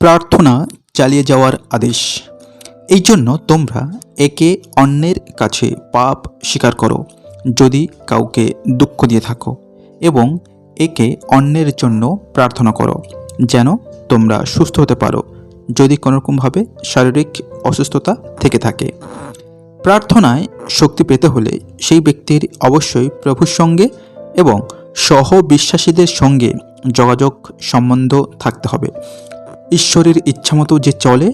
প্রার্থনা চালিয়ে যাওয়ার আদেশ। এই জন্য তোমরা একে অন্যের কাছে পাপ স্বীকার করো, যদি কাউকে দুঃখ দিয়ে থাকো, এবং একে অন্যের জন্য প্রার্থনা করো, যেন তোমরা সুস্থ হতে পারো, যদি কোনোরকমভাবে শারীরিক অসুস্থতা থেকে থাকে। প্রার্থনায় শক্তি পেতে হলে সেই ব্যক্তির অবশ্যই প্রভুর সঙ্গে এবং সহ বিশ্বাসীদের সঙ্গে যোগাযোগ সম্বন্ধ থাকতে হবে। ঈশ্বরের ইচ্ছামতো যে চলে,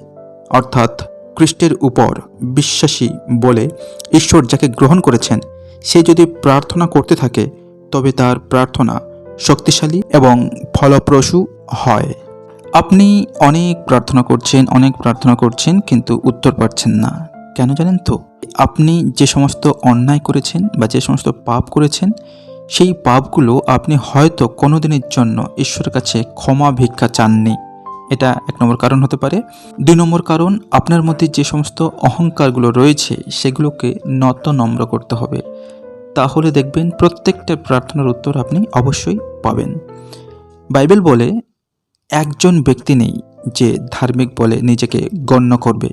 অর্থাৎ খ্রিস্টের উপর বিশ্বাসী বলে ঈশ্বর যাকে গ্রহণ করেছেন, সে যদি প্রার্থনা করতে থাকে, তবে তার প্রার্থনা শক্তিশালী এবং ফলপ্রসূ হয়। আপনি অনেক প্রার্থনা করছেন, অনেক প্রার্থনা করছেন, কিন্তু উত্তর পাচ্ছেন না। কেন জানেন তো? আপনি যে সমস্ত অন্যায় করেছেন বা যে সমস্ত পাপ করেছেন, সেই পাপগুলো আপনি হয়তো কোনো দিনের জন্য ঈশ্বরের কাছে ক্ষমা ভিক্ষা চাননি। এটা এক নম্বর কারণ হতে পারে। দুই নম্বর কারণ, আপনার মধ্যে যে সমস্ত অহংকারগুলো রয়েছে, সেগুলোকে নত নম্র করতে হবে। তাহলে দেখবেন প্রত্যেকটা প্রার্থনার উত্তর আপনি অবশ্যই পাবেন। বাইবেল বলে, একজন ব্যক্তি নেই যে ধার্মিক বলে নিজেকে গণ্য করবে,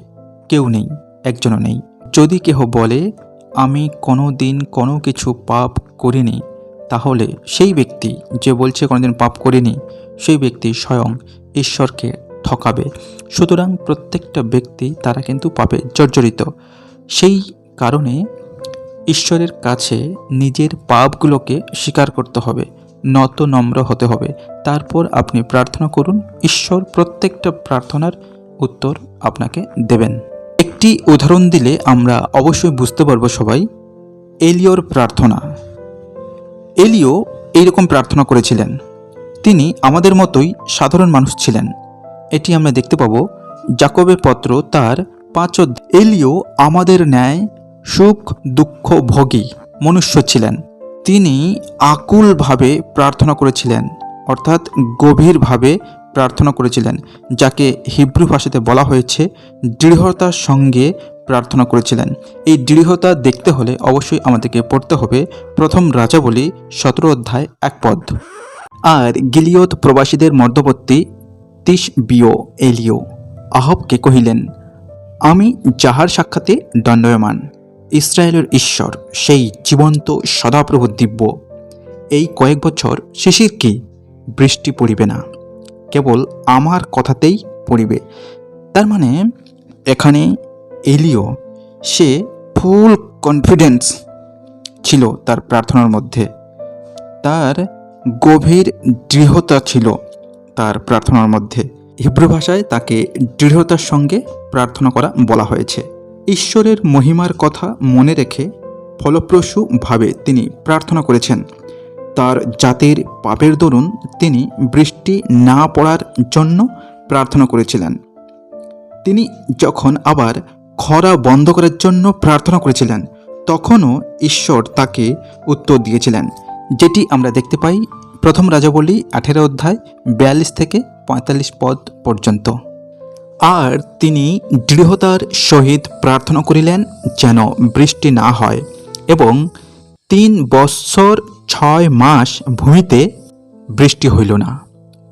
কেউ নেই, একজনও নেই। যদি কেহ বলে, আমি কোনো দিন কোনো কিছু পাপ করিনি তাহলে সেই ব্যক্তি যে বলছে কোনোদিন পাপ করিনি, সেই ব্যক্তি স্বয়ং ঈশ্বরকে ঠকাবে। সুতরাং প্রত্যেকটা ব্যক্তি তারা কিন্তু পাপে জর্জরিত। সেই কারণে ঈশ্বরের কাছে নিজের পাপগুলোকে স্বীকার করতে হবে, নত নম্র হতে হবে। তারপর আপনি প্রার্থনা করুন, ঈশ্বর প্রত্যেকটা প্রার্থনার উত্তর আপনাকে দেবেন। একটি উদাহরণ দিলে আমরা অবশ্যই বুঝতে পারব সবাই এলিওর প্রার্থনা। এলিও এইরকম প্রার্থনা করেছিলেন। তিনি আমাদের মতোই সাধারণ মানুষ ছিলেন। এটি আমরা দেখতে পাবো। জাকবের পত্র তার পাঁচ। এলিও আমাদের ন্যায় সুখ, দুঃখ, ভোগী মনুষ্য ছিলেন। তিনি আকুলভাবে প্রার্থনা করেছিলেন, অর্থাৎ গভীরভাবে প্রার্থনা করেছিলেন, যাকে হিব্রু ভাষাতে বলা হয়েছে দৃঢ়তার সঙ্গে প্রার্থনা করেছিলেন। এই দৃঢ়তা দেখতে হলে অবশ্যই আমাদেরকে পড়তে হবে প্রথম রাজা বলি সতেরো অধ্যায় এক পদ। আর গিলিয়ত প্রবাসীদের মধ্যবর্তী তিস বিও এলিও। আহবকে কহিলেন, আমি যাহার সাক্ষাতে দণ্ডয়মান, ইসরায়েলের ঈশ্বর, সেই জীবন্ত সদাপ্রভু দিব্য। এই কয়েক বছর শিশির কি? বৃষ্টি পড়িবে না। কেবল আমার কথাতেই পড়িবে। তার মানে এখানে এলিও, সে ফুল কনফিডেন্স ছিল তার প্রার্থনার মধ্যে। তার গভীর দৃঢ়তা ছিল তার প্রার্থনার মধ্যে। হিব্রু ভাষায় তাকে দৃঢ়তার সঙ্গে প্রার্থনা করা বলা হয়েছে। ঈশ্বরের মহিমার কথা মনে রেখে ফলপ্রসূভাবে তিনি প্রার্থনা করেছেন। তার জাতির পাপের দরুন তিনি বৃষ্টি না পড়ার জন্য প্রার্থনা করেছিলেন। তিনি যখন আবার খরা বন্ধ করার জন্য প্রার্থনা করেছিলেন। তখনও ঈশ্বর তাকে উত্তর দিয়েছিলেন, যেটি আমরা দেখতে পাই প্রথম রাজাবলী আঠেরো অধ্যায় বিয়াল্লিশ থেকে পঁয়তাল্লিশ পদ পর্যন্ত। আর তিনি দৃঢ়তার সহিত প্রার্থনা করিলেন যেন বৃষ্টি না হয় এবং তিন বৎসর ছয় মাস ভূমিতে বৃষ্টি হইল না।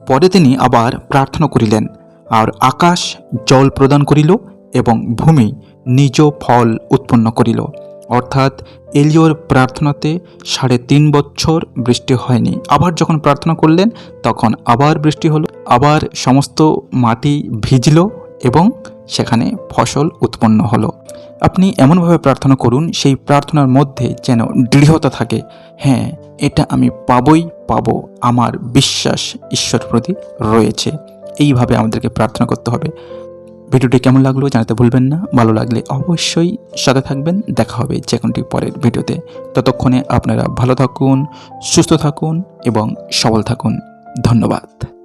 পরে তিনি আবার প্রার্থনা করিলেন, আর আকাশ জল প্রদান করিল এবং ভূমি নিজ ফল উৎপন্ন করিল। অর্থাৎ এলিওর প্রার্থনাতে সাড়ে তিন বছর বৃষ্টি হয়নি। আবার যখন প্রার্থনা করলেন, তখন আবার বৃষ্টি হলো। আবার সমস্ত মাটি ভিজল এবং সেখানে ফসল উৎপন্ন হলো। আপনি এমনভাবে প্রার্থনা করুন, সেই প্রার্থনার মধ্যে যেন দৃঢ়তা থাকে। হ্যাঁ এটা আমি পাবই পাবো, আমার বিশ্বাস ঈশ্বর প্রতি রয়েছে। এইভাবে আমাদেরকে প্রার্থনা করতে হবে। ভিডিওটি কেমন লাগল জানাতে ভুলবেন না। ভালো লাগলে অবশ্যই সাথে থাকবেন। দেখা হবে যে কোনটি পরের ভিডিওতে। ততক্ষণে আপনারা ভালো থাকুন, সুস্থ থাকুন এবং সবল থাকুন। ধন্যবাদ।